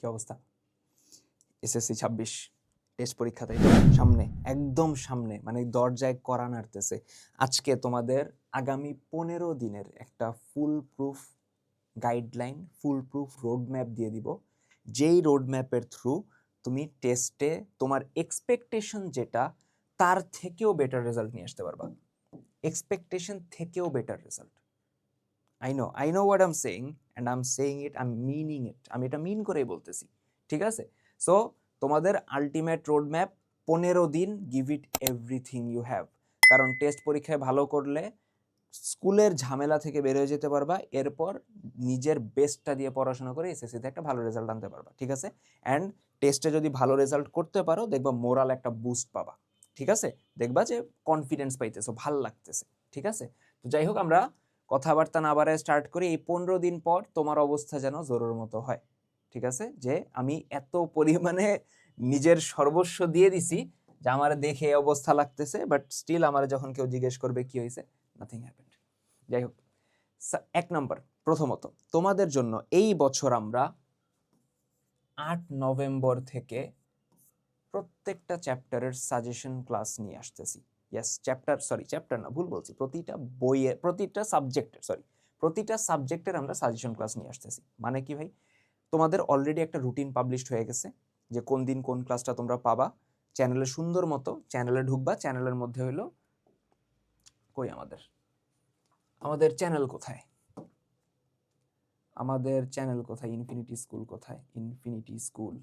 কি অবস্থা? এসএসসি ছাব্বিশ টেস্ট পরীক্ষা তাই? সামনে, একদম সামনে মানে দরজায় করা নাড়তেছে। আজকে তোমাদের আগামী পনেরো দিনের একটা full proof guideline full proof road map দিয়ে দিব। যেই রোড ম্যাপের থ্রু তুমি টেস্টে তোমার এক্সপেকটেশন যেটা, তার থেকেও বেটার রেজাল্ট নিয়ে আসতে পারবা। এক্সপেকটেশন থেকেও better result I know I know what I'm saying and I'm saying it I am meaning it আমি এটা মিন করেই বলতেছি, ঠিক আছে? সো তোমাদের আলটিমেট রোড ম্যাপ পনেরো দিন give it everything you have কারণ টেস্ট পরীক্ষায় ভালো করলে স্কুলের ঝামেলা থেকে বের হয়ে যেতে পারবা, এরপর নিজের বেস্টটা দিয়ে পড়াশোনা করে এসএসসিতে একটা ভালো রেজাল্ট আনতে পারবা, ঠিক আছে? অ্যান্ড টেস্টে যদি ভালো রেজাল্ট করতে পারো, দেখবা মোরাল একটা বুস্ট পাবা, ঠিক আছে? দেখবা যে কনফিডেন্স পাইতেছো, ভালো লাগতেছে, ঠিক আছে? তো যাই হোক, আমরা কথাবার্তা না বাড়ায় স্টার্ট করি, এই পনেরো দিন পর তোমার অবস্থা যেন জোরের মতো হয়। ঠিক আছে? যে আমি এত পরিমাণে নিজের সর্বস্ব দিয়ে দিছি যে আমার দেখে অবস্থা লাগতেছে বাট স্টিল আমার যখন কেউ জিজ্ঞেস করবে কি হয়েছে নাথিং হ্যাপেন্ড যাই হোক এক নম্বর, প্রথমত, তোমাদের জন্য এই বছর আমরা আট নভেম্বর থেকে প্রত্যেকটা চ্যাপ্টারের সাজেশন ক্লাস নিয়ে আসতেছি। ইয়েস চ্যাপ্টার সরি চ্যাপ্টার না, ভুল বলছি। প্রতিটা বইয়ের, প্রতিটা সাবজেক্টের সরি প্রতিটা সাবজেক্টের আমরা সাজেশন ক্লাস নিয়ে আসতেছি। মানে কি ভাই? তোমাদের অলরেডি একটা রুটিন পাবলিশড হয়ে গেছে যে কোন দিন কোন ক্লাসটা তোমরা পাবা। চ্যানেলে সুন্দর মতো চ্যানেলে ঢুকবা চ্যানেলের মধ্যে হইল কই আমাদের? আমাদের চ্যানেল কোথায়? আমাদের চ্যানেল কোথায়? ইনফিনিটি স্কুল কোথায়? Infinity school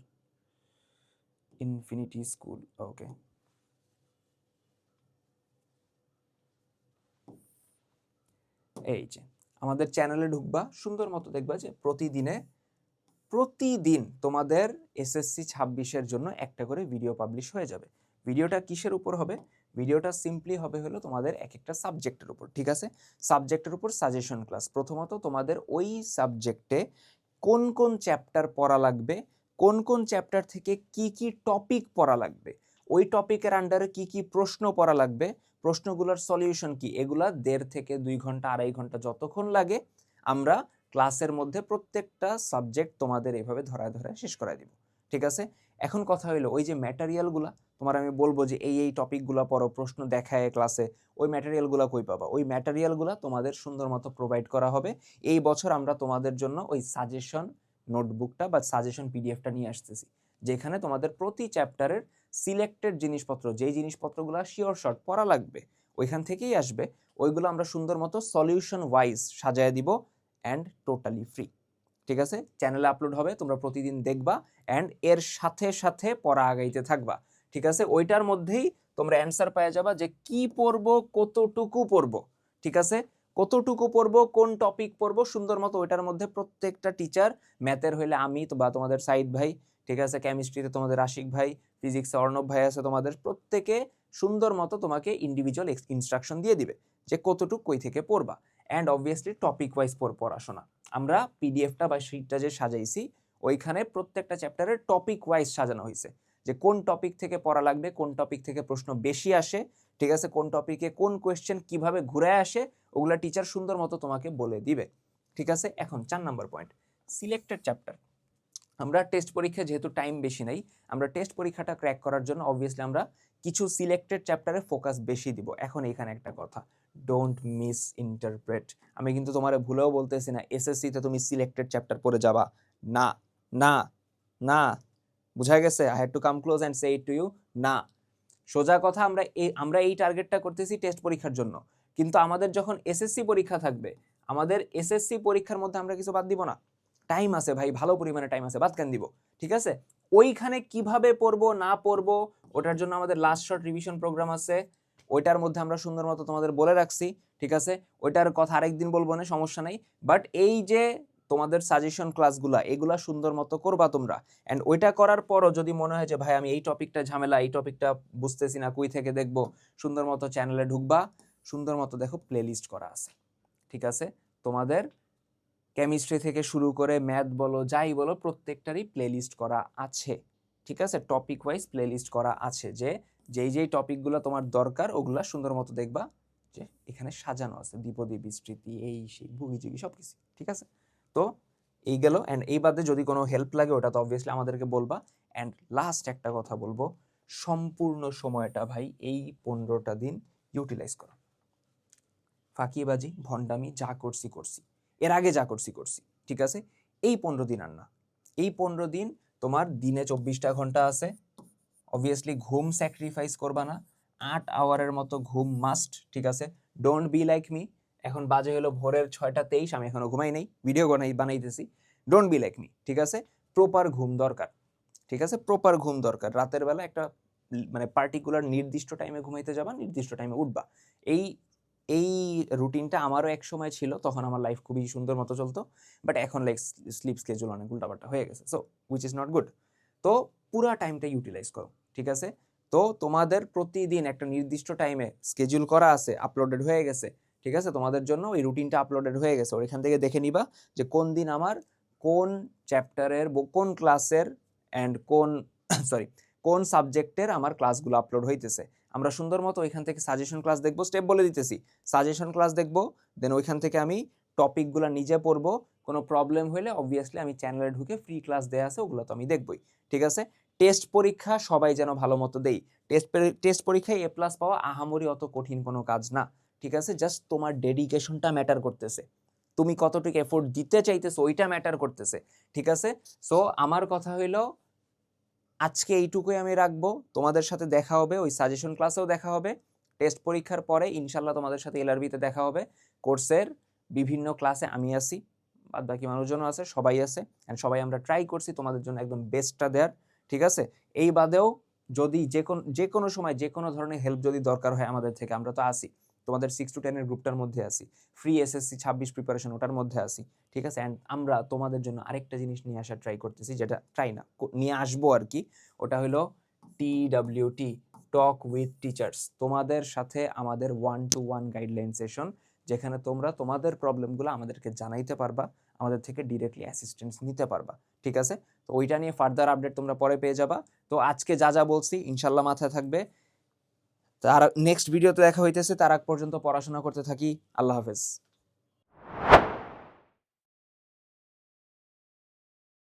infinity school okay এই যে, আমাদের চ্যানেলে ঢুকবা, সুন্দর মতো দেখবা যে প্রতিদিনে, প্রতিদিন তোমাদের এসএসসি ছাব্বিশের জন্য একটা করে ভিডিও পাবলিশ হয়ে যাবে। ভিডিওটা কিসের উপর হবে? ভিডিওটা সিম্পলি হবে হলো তোমাদের এক একটা সাবজেক্টের উপর, ঠিক আছে? সাবজেক্টের উপর সাজেশন ক্লাস প্রথমত তোমাদের ওই সাবজেক্টে কোন কোন চ্যাপ্টার পড়া লাগবে, কোন কোন চ্যাপ্টার থেকে কি কি টপিক পড়া লাগবে ওই টপিকের আন্ডারে কি কি প্রশ্ন পড়া লাগবে? প্রশ্নগুলোর সলিউশন কি? এগুলা দেড় থেকে দুই ঘণ্টা, আড়াই ঘণ্টা যতক্ষণ লাগে আমরা ক্লাসের মধ্যে প্রত্যেকটা সাবজেক্ট তোমাদের এভাবে ধরায় ধরায় শেষ করায় দিব। ঠিক আছে? এখন কথা হইল, ওই যে ম্যাটেরিয়ালগুলা তোমার আমি বলব যে এই এই টপিকগুলো পড়ো, প্রশ্ন দেখায় ক্লাসে ওই ম্যাটেরিয়ালগুলো কই পাবা? ওই ম্যাটেরিয়ালগুলো তোমাদের সুন্দর মতো প্রোভাইড করা হবে। এই বছর আমরা তোমাদের জন্য ওই সাজেশন নোটবুকটা বা সাজেশন পিডিএফটা নিয়ে আসতেছি, যেখানে তোমাদের প্রতি চ্যাপ্টারের সিলেক্টেড জিনিসপত্র, যেই জিনিসপত্রগুলো শিওর শর্ট পড়া লাগবে, ওইখান থেকেই আসবে, ওইগুলো আমরা সুন্দর মতো সলিউশন ওয়াইজ সাজায় দিব অ্যান্ড টোটালি ফ্রি ঠিক আছে? চ্যানেলে আপলোড হবে, তোমরা প্রতিদিন দেখবা অ্যান্ড এর সাথে সাথে পড়া আগাইতে থাকবা। ঠিক আছে? ওইটার মধ্যেই তোমরা অ্যান্সার পেয়ে যাবা যে কি পড়ব, কতটুকু পড়ব। ঠিক আছে? কতটুকু পড়ব, কোন টপিক পড়ব, সুন্দর মতো ওইটার মধ্যে প্রত্যেকটা টিচার ম্যাথের হইলে আমি বা তোমাদের সাইদ ভাই ঠিক আছে? কেমিস্ট্রিতে তোমাদের আশিক ভাই ফিজিক্সে অর্ণব ভাই আছে তোমাদের, প্রত্যেকে সুন্দর মতো তোমাকে ইন্ডিভিজুয়াল ইনস্ট্রাকশন দিয়ে দিবে যে কতটুকু কই থেকে পড়বা। অ্যান্ড অবভিয়াসলি টপিক ওয়াইজ পড়াশোনা। আমরা পিডিএফটা বা শিটটা যে সাজাইছি, ওইখানে প্রত্যেকটা চ্যাপ্টারের টপিক ওয়াইজ সাজানো হয়েছে যে কোন টপিক থেকে পড়া লাগবে, কোন টপিক থেকে প্রশ্ন বেশি আসে, ঠিক আছে? কোন টপিকে কোন কোয়েশ্চেন কীভাবে ঘুরে আসে, ওগুলা টিচার সুন্দর মতো তোমাকে বলে দিবে। ঠিক আছে? এখন চার নাম্বার পয়েন্ট সিলেক্টেড চ্যাপ্টার আমরা টেস্ট পরীক্ষা যেহেতু টাইম বেশি নাই, আমরা টেস্ট পরীক্ষাটা ক্র্যাক করার জন্য অবভিয়াসলি আমরা কিছু সিলেক্টেড চ্যাপ্টারে ফোকাস বেশি দিব। এখন এখানে একটা কথা ডোন্ট মিস ইন্টারপ্রেট আমি কিন্তু তোমার ভুলেও বলতেছি না এসএসসিতে তুমি সিলেক্টেড চ্যাপ্টার পড়ে যাবা। না না না। বুঝা গেছে? I had to come close and say it to you না। সোজা কথা, আমরা এই আমরা এই টার্গেটটা করতেছি টেস্ট পরীক্ষার জন্য। কিন্তু আমাদের যখন এসএসসি পরীক্ষা থাকবে, আমাদের এসএসসি পরীক্ষার মধ্যে আমরা কিছু বাদ দিব না। টাইম আছে ভাই, ভালো পরিমাণে টাইম আছে, বাদ কেন দিব? ঠিক আছে? ওইখানে কীভাবে পড়ব, না পড়ব, ওটার জন্য আমাদের লাস্ট শর্ট রিভিশন প্রোগ্রাম আছে। ওইটার মধ্যে আমরা সুন্দর মতো তোমাদের বলে রাখছি, ঠিক আছে? ওইটার কথা আরেকদিন বলব, না, সমস্যা নাই। বাট এই যে তোমাদের সাজেশন ক্লাসগুলা এগুলা সুন্দর মতো করবা তোমরা। অ্যান্ড ওইটা করার পরও যদি মনে হয় যে, ভাই, আমি এই টপিকটা ঝামেলা, এই টপিকটা বুঝতেছি না, কুই থেকে দেখব? সুন্দর মতো চ্যানেলে ঢুকবা। সুন্দর মতো দেখো প্লেলিস্ট করা আছে। ঠিক আছে? তোমাদের কেমিস্ট্রি থেকে শুরু করে ম্যাথ বলো, যাই বলো, প্রত্যেকটারই প্লেলিস্ট করা আছে। ঠিক আছে? টপিক ওয়াইজ প্লেলিস্ট করা আছে যে, যেই যেই টপিকগুলো তোমার দরকার, ওগুলা সুন্দর মতো দেখবা যে, এখানে সাজানো আছে। দ্বিপদী বিস্তৃতি, এই, সেই, ভুগিযোগী সব কিছু ঠিক আছে? তো, এই গেল। অ্যান্ড এই বাদে যদি কোনো হেল্প লাগে, ওটা তো অবভিয়াসলি আমাদেরকে বলবা। অ্যান্ড লাস্ট একটা কথা বলব, সম্পূর্ণ সময়টা ভাই এই পনেরোটা দিন ইউটিলাইজ করো। ফাঁকিবাজি, ভণ্ডামি, যা করছি করছি। এর আগে যা করছি করছি, ঠিক আছে? এই পনেরো দিন আর না। এই পনেরো দিন তোমার দিনে চব্বিশটা ঘণ্টা আছে। অবভিয়াসলি ঘুম স্যাক্রিফাইস করবা না। আট আওয়ারের মতো ঘুম মাস্ট ঠিক আছে? ডোন্ট বি লাইক মি এখন বাজে হলো ভোরের ছয়টা তেইশ, আমি এখনও ঘুমাই নেই ভিডিও বানাই, বানাইতেছি। ডোন্ট বি লাইক মি ঠিক আছে? প্রপার ঘুম দরকার, ঠিক আছে? প্রপার ঘুম দরকার। রাতের বেলা একটা মানে পার্টিকুলার নির্দিষ্ট টাইমে ঘুমাইতে যাবা, নির্দিষ্ট টাইমে উঠবা। এই এই রুটিনটা আমারও এক সময় ছিল, তখন আমার লাইফ খুবই সুন্দর মতো চলতো বাট এখন লাইক স্লিপ স্কেজুল অনেক উল্টাপাল্টা হয়ে গেছে so which is not good তো পুরা টাইমটা ইউটিলাইজ করো, ঠিক আছে? তো তোমাদের প্রতিদিন একটা নির্দিষ্ট টাইমে স্কেজুল করা আছে আপলোডেড হয়ে গেছে, ঠিক আছে? তোমাদের জন্য ওই রুটিনটা আপলোডেড হয়ে গেছে ওইখান থেকে দেখে নিবা যে কোন দিন আমার কোন চ্যাপ্টারের কোন ক্লাসের অ্যান্ড কোন সরি কোন সাবজেক্টের আমার ক্লাসগুলো আপলোড হইতেছে। আমরা সুন্দর মতো ওইখান থেকে সাজেশন ক্লাস দেখব স্টেপ বলে দিতেছি। সাজেশন ক্লাস দেখব দেন ওইখান থেকে আমি টপিকগুলো নিজে পড়ব। কোনো প্রবলেম হলে অবভিয়াসলি আমি চ্যানেলে ঢুকে ফ্রি ক্লাস দেওয়া আছে, ওগুলো তো আমি দেখবই। ঠিক আছে? টেস্ট পরীক্ষা সবাই যেন ভালো মতো দেই। টেস্ট টেস্ট পরীক্ষায় এ প্লাস পাওয়া আহামরি অত কঠিন কোনো কাজ না। ঠিক আছে? জাস্ট তোমার ডেডিকেশনটা ম্যাটার করতেছে। তুমি কতটুকু এফোর্ট দিতে চাইতেছো, ওইটা ম্যাটার করতেছে। ঠিক আছে? সো আমার কথা হইল আজকে এইটুকুই আমি রাখব। তোমাদের সাথে দেখা হবে, ওই সাজেশন ক্লাসেও দেখা হবে। টেস্ট পরীক্ষার পরে ইনশাল্লাহ তোমাদের সাথে এলআরবিতে দেখা হবে। কোর্সের বিভিন্ন ক্লাসে আমি আছি বাদ বাকি মানুষজনও আছে, সবাই আছে। অ্যান্ড সবাই আমরা ট্রাই করছি তোমাদের জন্য একদম বেস্টটা দেওয়ার ঠিক আছে? এই বাদেও যদি যে কোনো যে কোনো সময় যে কোনো ধরনের হেল্প যদি দরকার হয় আমাদের থেকে, আমরা তো আসি তোমাদের সিক্স টু টেনের গ্রুপটার মধ্যে আসি ফ্রি এসএসসি ছাব্বিশ প্রিপারেশন ওটার মধ্যে আসি ঠিক আছে? অ্যান্ড আমরা তোমাদের জন্য আরেকটা জিনিস নিয়ে আসার ট্রাই করতেছি, যেটা ট্রাই না নিয়ে আসব আর কি। ওটা হলো T W T talk with teachers তোমাদের সাথে আমাদের one two one guideline session যেখানে তোমরা তোমাদের প্রবলেমগুলো আমাদেরকে জানাইতে পারবা, আমাদের থেকে ডিরেক্টলি অ্যাসিস্ট্যান্স নিতে পারবা, ঠিক আছে? তো ওইটা নিয়ে ফার্দার আপডেট তোমরা পরে পেয়ে যাবা। তো আজকে যা যা বলছি, ইনশাল্লাহ মাথায় থাকবে। তার নেক্সট ভিডিওতে দেখা হইতেছে তার আগ পর্যন্ত পড়াশোনা করতে থাকি। আল্লাহ হাফেজ।